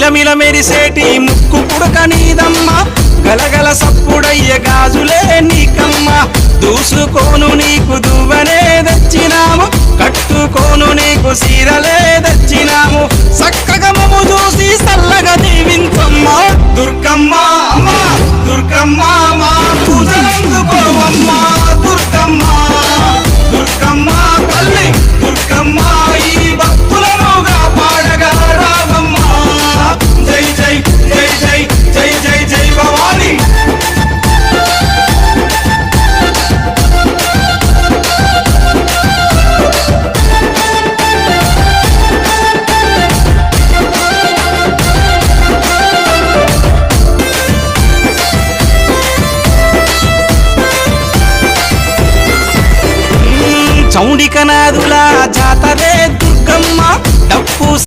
మిలమిల మెరిసేటి ముక్కు పుడక నీదమ్మా. గలగల సప్పుడయ్య గాజులే నీకమ్మ. దూసుకోను నీకు దువ్వనే తెచ్చినాము. కట్టుకోను నీకు సీరలే తెచ్చినాము. చక్కగా మము చూసి చల్లగా దీవించమ్మ దుర్గమ్మా దుర్గమ్మ చౌడికనాదుల జాతరే